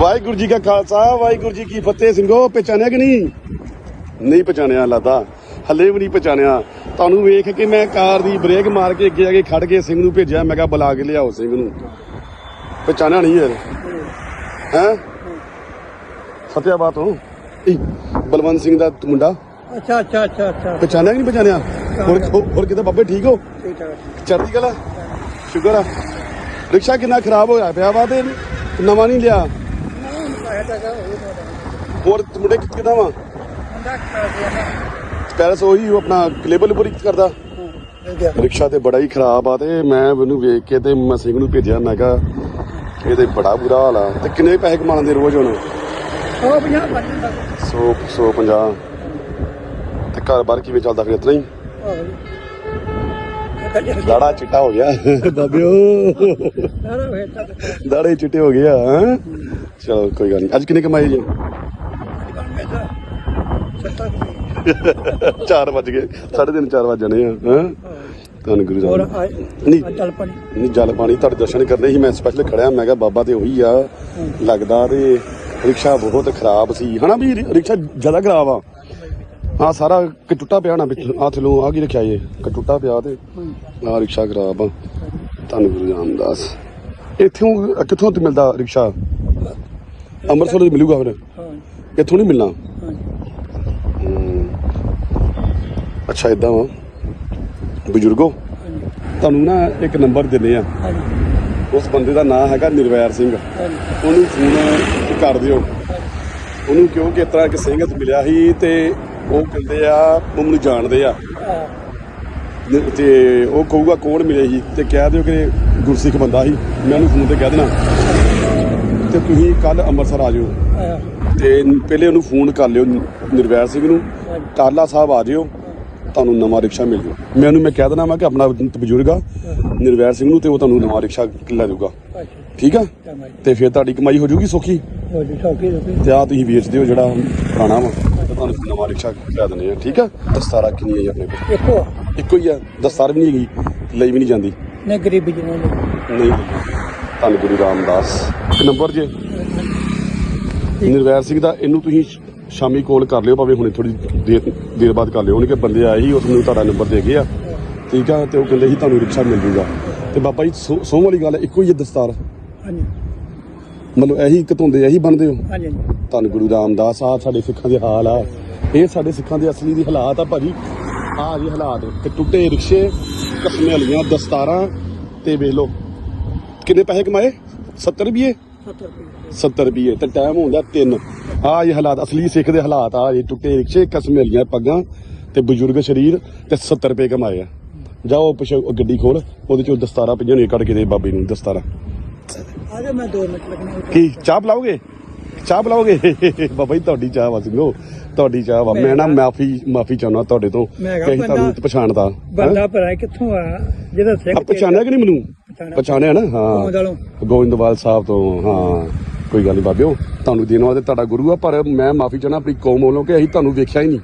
ਵਾਹਿਗੁਰੂ ਜੀ ਕਾ ਖਾਲਸਾ ਵਾਹਿਗੁਰੂ ਜੀ ਕੀ ਫਤਿਹ। ਸਿੰਘੋ ਪਛਾਣਿਆ ਕਿ ਨਹੀਂ? ਨਹੀਂ ਪਛਾਣਿਆ ਲਾਦਾ। ਹੱਲੇ ਵੀ ਨਹੀਂ ਪਛਾਣਿਆ ਤੁਹਾਨੂੰ ਵੇਖ ਕੇ ਮੈਂ ਕਾਰ ਦੀ ਬ੍ਰੇਕ ਮਾਰ ਕੇ ਅੱਗੇ ਆ ਕੇ ਖੜ ਕੇ ਸਿੰਘ ਨੂੰ ਭੇਜਿਆ। ਮੈਂ ਕਿਹਾ ਬੁਲਾ ਕੇ ਲਿਆਓ ਸਿੰਘ ਨੂੰ। ਪਛਾਣਿਆ ਨਹੀਂ ਯਾਰ ਹੈ? ਫਤਿਆਬਾਦ ਤੋਂ ਬਲਵੰਤ ਸਿੰਘ ਦਾ ਮੁੰਡਾ। ਅੱਛਾ ਅੱਛਾ ਅੱਛਾ ਅੱਛਾ। ਪਛਾਣਿਆ ਕਿ ਨਹੀਂ ਪਛਾਣਿਆ ਹੋਰ ਹੋਰ- ਕਿਤੇ ਬਾਬੇ ਠੀਕ ਹੋ? ਠੀਕ ਚੜ੍ਹਦੀ ਕਲਾ? ਸ਼ੁਕਰ ਆ। ਰਿਕਸ਼ਾ ਕਿੰਨਾ ਖਰਾਬ ਹੋਇਆ ਪਿਆ ਵਾ ਤੇ ਨਵਾਂ ਨਹੀਂ ਲਿਆ। ਹੋਰ ਮੁੰਡੇ ਕਿੱਦਾਂ ਵਾ? ਪੈਰਸ ਉਹੀ ਉਹ ਆਪਣਾ ਲੇਬਲ ਉਪਰ ਕਰਦਾ। ਰਿਕਸ਼ਾ ਤੇ ਬੜਾ ਹੀ ਖਰਾਬ ਆ ਤੇ ਮੈਂ ਉਹਨੂੰ ਵੇਖ ਕੇ ਤੇ ਮੈਂ ਸਿੰਘ ਨੂੰ ਭੇਜਿਆ ਮੈਂ ਕਿਹਾ ਇਹਦੇ ਬੜਾ ਬੁਰਾ ਹਾਲ ਆ। ਤੇ ਕਿੰਨੇ ਪੈਸੇ ਕਮਾਉਂਦੇ ਰੋਜ਼ ਹੁਣ? ਉਹ ਪੰਜਾਹ। ਬਣ ਜਾਂਦਾ 100 150 ਤੇ ਘਰ ਬਾਰ ਕਿਵੇਂ ਚੱਲਦਾ ਫਿਰ ਇਤਨਾ ਹੀ? ਦਾੜਾ ਚਿੱਟਾ ਹੋ ਗਿਆ। ਬਾਬਿਓ ਦਾੜੇ ਚਿੱਟੇ ਹੋ ਗਏ ਹੈਂ? ਚਲੋ ਕੋਈ ਗੱਲ ਨਹੀਂ ਅੱਜ ਕਿੰਨੇ ਕਮਾਏ ਜੀ? 4 ਵਜ ਗਏ 3:30 4 ਵਜ ਜਾਣੇ ਆ ਹਾਂ? ਧੰਨ ਗੁਰੂ ਹੋਰ ਆਏ ਨਹੀਂ ਆ ਚੱਲ ਪਣੀ। ਨਹੀਂ ਜਲ ਪਾਣੀ ਤੁਹਾਡੇ ਦਰਸ਼ਨ ਕਰਨੇ ਸੀ ਮੈਂ ਸਪੈਸ਼ਲ ਖੜਿਆ ਮੈਂ ਕਿਹਾ ਬਾਬਾ ਤੇ ਉਹੀ ਆ। ਲੱਗਦਾ ਤੇ ਰਿਕਸ਼ਾ ਬਹੁਤ ਖਰਾਬ ਸੀ। ਹਨਾ ਵੀ ਰਿ- ਰਿਕਸ਼ਾ ਜ਼ਿਆਦਾ ਖਰਾਬ ਆ। ਹਾਂ ਸਾਰਾ ਕਟੁੱਟਾ ਪਿਆ ਨਾ ਵਿੱਚ ਆ ਥਲੋਂ ਆ ਕੀ ਰੱਖਿਆ ਇਹ? ਕਟੁੱਟਾ ਪਿਆ ਤੇ ਆ ਰਿਕਸ਼ਾ ਖਰਾਬ ਆ। ਧੰਨ ਗੁਰੂ ਰਾਮਦਾਸ। ਇੱਥੋਂ ਕਿੱਥੋਂ ਤੇ ਮਿਲਦਾ ਰਿਕਸ਼ਾ? ਅੰਮ੍ਰਿਤਸਰ ਤੋਂ ਮਿਲੂਗਾ ਫਿਰ? ਹਾਂ। ਇੱਥੋਂ ਨਹੀਂ ਮਿਲਣਾ ਹਾਂ ਅੱਛਾ ਇਦਾਂ ਵਾ। ਬਜ਼ੁਰਗੋ ਤੁਹਾਨੂੰ ਨਾ ਇੱਕ ਨੰਬਰ ਦਿੰਦੇ ਆ। ਉਸ ਬੰਦੇ ਦਾ ਨਾਮ ਹੈਗਾ ਨਿਰਵੈਰ ਸਿੰਘ। ਉਹਨੂੰ ਫੋਨ ਕਰ ਦਿਓ। ਉਹਨੂੰ ਕਿਉਂਕਿ ਇਸ ਤਰ੍ਹਾਂ ਇੱਕ ਸਿੰਘਤ ਮਿਲਿਆ ਸੀ ਤੇ ਉਹ ਕਹਿੰਦੇ ਆ ਉਹ ਮੈਨੂੰ ਜਾਣਦੇ ਆ। ਤੇ ਉਹ ਕਹੂਗਾ ਕੌਣ ਮਿਲੇ ਸੀ ਤੇ ਕਹਿ ਦਿਓ ਕਿ ਗੁਰਸਿੱਖ ਬੰਦਾ ਸੀ। ਮੈਂ ਉਹਨੂੰ ਫੋਨ ਤੇ ਕਹਿ ਦੇਣਾ। ਤੇ ਤੁਸੀਂ ਕੱਲ ਅੰਮ੍ਰਿਤਸਰ ਆ ਜਾਓ। ਤੇ ਪਹਿਲੇ ਉਹਨੂੰ ਫੋਨ ਕਰ ਲਿਓ ਨਿਰਵੈਰ ਸਿੰਘ ਨੂੰ। ਟਾਲਾ ਸਾਹਿਬ ਆ ਜਿਓ। ਤੁਹਾਨੂੰ ਨਵਾਂ ਰਿਕਸ਼ਾ ਮਿਲ ਜੂ। ਮੈਂ ਉਹਨੂੰ ਮੈਂ ਕਹਿ ਦੇਣਾ ਮੈਂ ਕਿ ਆਪਣਾ ਬਜ਼ੁਰਗ ਆ ਨਿਰਵੈਰ ਸਿੰਘ ਨੂੰ ਤੇ ਉਹ ਤੁਹਾਨੂੰ ਨਵਾਂ ਰਿਕਸ਼ਾ ਲੈ ਜਾਊਗਾ। ਠੀਕ ਆ? ਤੇ ਫਿਰ ਤੁਹਾਡੀ ਕਮਾਈ ਹੋ ਜੂਗੀ ਸੌਖੀ? ਹੋ ਜੀ ਤੇ ਆ ਤੁਸੀਂ ਵੇਚਦੇ ਹੋ ਜਿਹੜਾ ਪੁਰਾਣਾ ਵਾ ਤੇ ਤੁਹਾਨੂੰ ਨਵਾਂ ਰਿਕਸ਼ਾ ਲੈ ਦਿੰਦੇ ਆ। ਠੀਕ ਆ? ਦਸਤਾਰਾ ਕਿੰਨੀ ਹੈ ਆਪਣੇ ਕੋਲ? ਇੱਕੋ ਇੱਕੋ ਹੀ ਆ? ਦਸਤਾਰ ਵੀ ਨਹੀਂ ਹੈਗੀ? ਲਈ ਵੀ ਨਹੀਂ ਜਾਂਦੀ? ਨੇ ਗਰੀਬੀ ਜਿਹਨਾਂ ਨਹੀਂ। ਧੰਨ ਗੁਰੂ ਰਾਮਦਾਸ। ਨੰਬਰ ਜੇ। ਨਿਰਵੈਰ ਸਿੰਘ ਦਾ ਇਹਨੂੰ ਤੁਸੀਂ ਸ਼ਾਮੀ ਕਾਲ ਕਰ ਲਿਓ ਭਾਵੇਂ ਹੁਣੇ ਥੋੜੀ ਦੇਰ ਦੇਰ ਬਾਅਦ ਕਰ ਲਿਓ ਉਹਨੇ ਕਿ ਬੰਦੇ ਆਏ ਸੀ ਉਸ ਨੂੰ ਤੁਹਾਡਾ ਨੰਬਰ ਦੇ ਗਏ ਆ। ਠੀਕ ਆ ਤੇ ਉਹ ਕਹਿੰਦੇ ਸੀ ਤੁਹਾਨੂੰ ਰਿਕਸ਼ਾ ਮਿਲ ਜੂਗਾ। ਤੇ ਬਾਬਾ ਜੀ ਸਹੁੰ ਵਾਲੀ ਗੱਲ ਇੱਕੋ ਹੀ ਹੈ ਦਸਤਾਰ। ਹਾਂਜੀ। ਮਤਲਬ ਇਹੀ ਕਤੁੰਦੇ ਇਹੀ ਬਣਦੇ ਹੋ? ਹਾਂਜੀ ਧੰਨ ਗੁਰੂ ਰਾਮਦਾਸ ਆ ਸਾਡੇ ਸਿੱਖਾਂ ਦੇ ਹਾਲ ਆ। ਇਹ ਸਾਡੇ ਸਿੱਖਾਂ ਦੇ ਅਸਲੀ ਦੀ ਹਾਲਾਤ ਆ ਭਾਜੀ। ਆ ਜੀ ਹਾਲਾਤ ਕਿ ਟੁੱਟੇ ਰਿਕਸ਼ੇ ਕਸਮੇ ਵਾਲੀਆਂ ਦਸਤਾਰਾਂ ਤੇ ਵੇਖ ਲਓ। ਕਿੰਨੇ ਪੈਸੇ ਕਮਾਏ? 70 ਰੁਪਏ 70 ਰੁਪਏ 70 ਰੁਪਏ ਤੇ ਟਾਈਮ ਹੁੰਦਾ 3 ਆ ਇਹ ਹਾਲਾਤ ਅਸਲੀ ਸਿੱਖ ਦੇ ਹਾਲਾਤ ਆ ਇਹ ਟੁੱਟੇ ਰਿਕਸ਼ੇ ਕਸਮੇ ਵਾਲੀਆਂ ਪੱਗਾਂ ਤੇ ਬਜ਼ੁਰਗ ਸਰੀਰ ਤੇ 70 ਰੁਪਏ ਕਮਾਏ ਆ। ਜਾਓ ਪਿੱਛੇ ਗੱਡੀ ਖੋਲ ਉਹਦੇ ਚੋਂ ਦਸਤਾਰਾਂ ਪਈਆਂ ਨੇ ਕੱਢ ਕੇ ਦੇ ਬਾਬੇ ਨੂੰ ਦਸਤਾਰਾਂ। ਆ ਜਾ ਮੈਂ 2 ਮਿੰਟ ਲੱਗਣੇ ਕੀ ਚਾਹ ਪਿਲਾਓਗੇ? ਚਾਹ ਪਿਲਾਓਗੇ? ਬਾਬਾ ਜੀ ਤੁਹਾਡੀ ਚਾਹ ਵਾ ਸਿੰਘੋ ਤੁਹਾਡੀ ਚਾਹ ਵਾ। ਮੈਂ ਨਾ ਮਾਫੀ ਮਾਫੀ ਚਾਹੁੰਦਾ ਤੁਹਾਡੇ ਤੋਂ ਕਿ ਤੁਹਾਨੂੰ ਪਛਾਣਦਾ? ਬੰਦਾ ਭਰਾ ਕਿੱਥੋਂ ਆ? ਜਿਹਦਾ ਆ ਪਛਾਣਿਆ ਕਿ ਨਹੀਂ ਮੈਨੂੰ? ਪਛਾਣਿਆ। ਨਾ। ਹਾਂ। ਗੋਇੰਦਵਾਲ ਸਾਹਿਬ ਤੋਂ ਹਾਂ। ਕੋਈ ਗੱਲ ਨਹੀਂ ਬਾਬਿਓ ਤੁਹਾਨੂੰ ਦੇਣ ਵਾਸਤੇ ਤੁਹਾਡਾ ਗੁਰੂ ਆ, ਪਰ ਮੈਂ ਮਾਫੀ ਚਾਹਣਾ ਆਪਣੀ ਕੌਮ ਵੱਲੋਂ ਕਿ ਅਸੀਂ ਤੁਹਾਨੂੰ ਵੇਖਿਆ ਹੀ ਨਹੀਂ।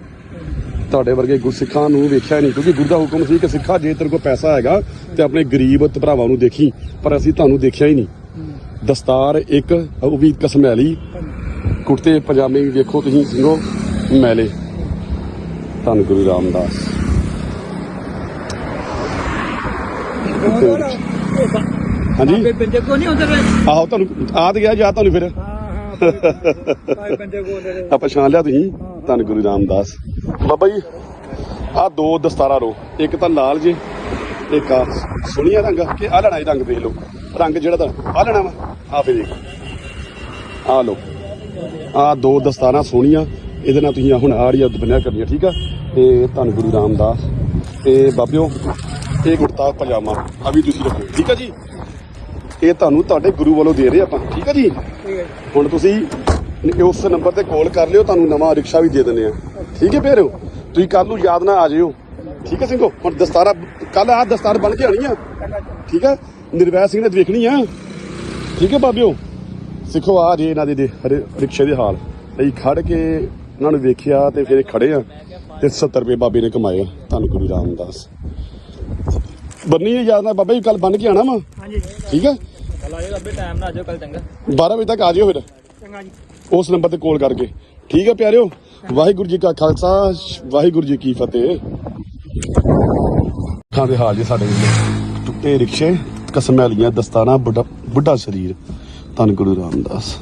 ਤੁਹਾਡੇ ਵਰਗੇ ਗੁਰਸਿੱਖਾਂ ਨੂੰ ਵੇਖਿਆ ਨਹੀਂ, ਕਿਉਂਕਿ ਗੁਰੂ ਦਾ ਹੁਕਮ ਸੀ ਕਿ ਸਿੱਖਾ, ਜੇ ਤੇਰੇ ਕੋਲ ਪੈਸਾ ਹੈਗਾ ਤੇ ਆਪਣੇ ਗਰੀਬ ਭਰਾਵਾਂ ਨੂੰ ਦੇਖੀ, ਪਰ ਅਸੀਂ ਤੁਹਾਨੂੰ ਦੇਖਿਆ ਹੀ ਨਹੀਂ। ਦਸਤਾਰ ਇੱਕ, ਉਹ ਵੀ ਕਸਮੈਲੀ। ਕੁੜਤੇ, ਪਜਾਮੇ ਵੇਖੋ ਤੁਸੀਂ ਸਿੰਘੋ ਮੈਲੇ। ਧੰਨ ਗੁਰੂ ਰਾਮਦਾਸ। ਹਾਂਜੀ। ਬਾਬੇ ਬੰਦੇ ਕੋ ਨਹੀਂ ਹੁੰਦੇ ਰਹੇ ਆਹੋ ਤੁਹਾਨੂੰ ਆ ਤੇ ਗਿਆ ਜਾਂ ਤੁਹਾਨੂੰ ਫਿਰ। ਹਾਂ ਕੋ ਹੁੰਦੇ ਆ ਪਛਾਣ ਲਿਆ ਤੁਸੀਂ। ਧੰਨ ਗੁਰੂ ਰਾਮਦਾਸ। ਬਾਬਾ ਜੀ ਆ ਦੋ ਦਸਤਾਰਾਂ ਰੋ। ਇੱਕ ਤਾਂ ਲਾਲ ਜੇ ਇੱਕ ਆ ਸੁਣੀਆ ਰੰਗ। ਕਿ ਆ ਲੈਣਾ ਇਹ ਰੰਗ ਵੇਖ ਲਓ। ਰੰਗ ਜਿਹੜਾ ਤਾਂ ਆ ਲੈਣਾ ਵਾ। ਆ ਫੇ ਦੇਖ ਆ ਲਓ। ਆ ਦੋ ਦਸਤਾਰਾਂ ਸੋਹਣੀਆਂ। ਇਹਦੇ ਨਾਲ ਤੁਸੀਂ ਹੁਣ ਆੜੀਆਂ ਬੰਨਿਆ ਕਰਨੀਆਂ ਠੀਕ ਆ? ਤੇ ਧੰਨ ਗੁਰੂ ਰਾਮਦਾਸ। ਤੇ ਬਾਬਿਓ ਇਹ ਕੁੜਤਾ ਪਜਾਮਾ ਆ ਵੀ ਤੁਸੀਂ ਰੱਖੋ। ਠੀਕ ਆ ਜੀ? ਇਹ ਤੁਹਾਨੂੰ ਤੁਹਾਡੇ ਗੁਰੂ ਵੱਲੋਂ ਦੇ ਰਹੇ ਆਪਾਂ। ਠੀਕ ਆ ਜੀ? ਹੈ ਹੁਣ ਤੁਸੀਂ ਉਸ ਨੰਬਰ ਤੇ ਕਾਲ ਕਰ ਲਿਓ ਤੁਹਾਨੂੰ ਨਵਾਂ ਰਿਕਸ਼ਾ ਵੀ ਦੇ ਦਿੰਦੇ ਆ। ਠੀਕ ਹੈ ਫੇਰ? ਤੁਸੀਂ ਕੱਲ ਨੂੰ ਯਾਦ ਨਾ ਆ ਜਿਓ। ਠੀਕ ਹੈ ਸਿੰਘੋ? ਹੁਣ ਦਸਤਾਰਾ ਕੱਲ ਆ ਦਸਤਾਰ ਬਣ ਕੇ ਆਣੀ ਆ। ਠੀਕ ਹੈ? ਨਿਰਵੈਰ ਸਿੰਘ ਨੇ ਦੇਖਣੀ ਆ। ਠੀਕ ਹੈ ਬਾਬਿਓ ਸਿੱਖੋ ਆ ਜੇ ਇਹਨਾਂ ਦੇ ਰਿਕਸ਼ੇ ਦੇ ਹਾਲ। ਅਸੀਂ ਖੜ ਕੇ ਇਹਨਾਂ ਨੂੰ ਵੇਖਿਆ ਤੇ ਫਿਰ ਖੜੇ ਆ ਤੇ 70 ਰੁਪਏ ਬਾਬੇ ਨੇ ਕਮਾਏ ਧੰਨ ਗੁਰੂ ਰਾਮਦਾਸ। ਬੰਨੀ ਯਾਦ ਨਾਲ ਬਾਬਾ ਜੀ ਕੱਲ ਬੰਨ ਕੇ ਆਣਾ ਵਾ। ਹਾਂਜੀ। ਠੀਕ ਹੈ? ਕੱਲ ਆਜੋ ਅੱਬੇ ਟਾਈਮ ਨਾਲ ਆਜੋ ਕੱਲ ਚੰਗਾ। 12 ਵਜੇ ਤੱਕ ਆ ਜਿਓ ਫਿਰ। ਚੰਗਾ ਜੀ। ਉਸ ਨੰਬਰ ਤੇ ਕਾਲ ਕਰਕੇ। ਠੀਕ ਹੈ ਪਿਆਰਿਓ? ਵਾਹਿਗੁਰੂ ਜੀ ਕਾ ਖਾਲਸਾ ਵਾਹਿਗੁਰੂ ਜੀ ਕੀ ਫਤਿਹ। ਖਾਂ ਦੇ ਹਾਲ ਜੀ ਸਾਡੇ ਵਿੱਚ। ਟੁੱਟੇ ਰਿਕਸ਼ੇ ਕਸਮੈਲੀਆਂ ਦਸਤਾਨਾ ਬੁੱਢਾ ਬੁੱਢਾ ਸਰੀਰ। ਧੰਨ ਗੁਰੂ ਰਾਮਦਾਸ।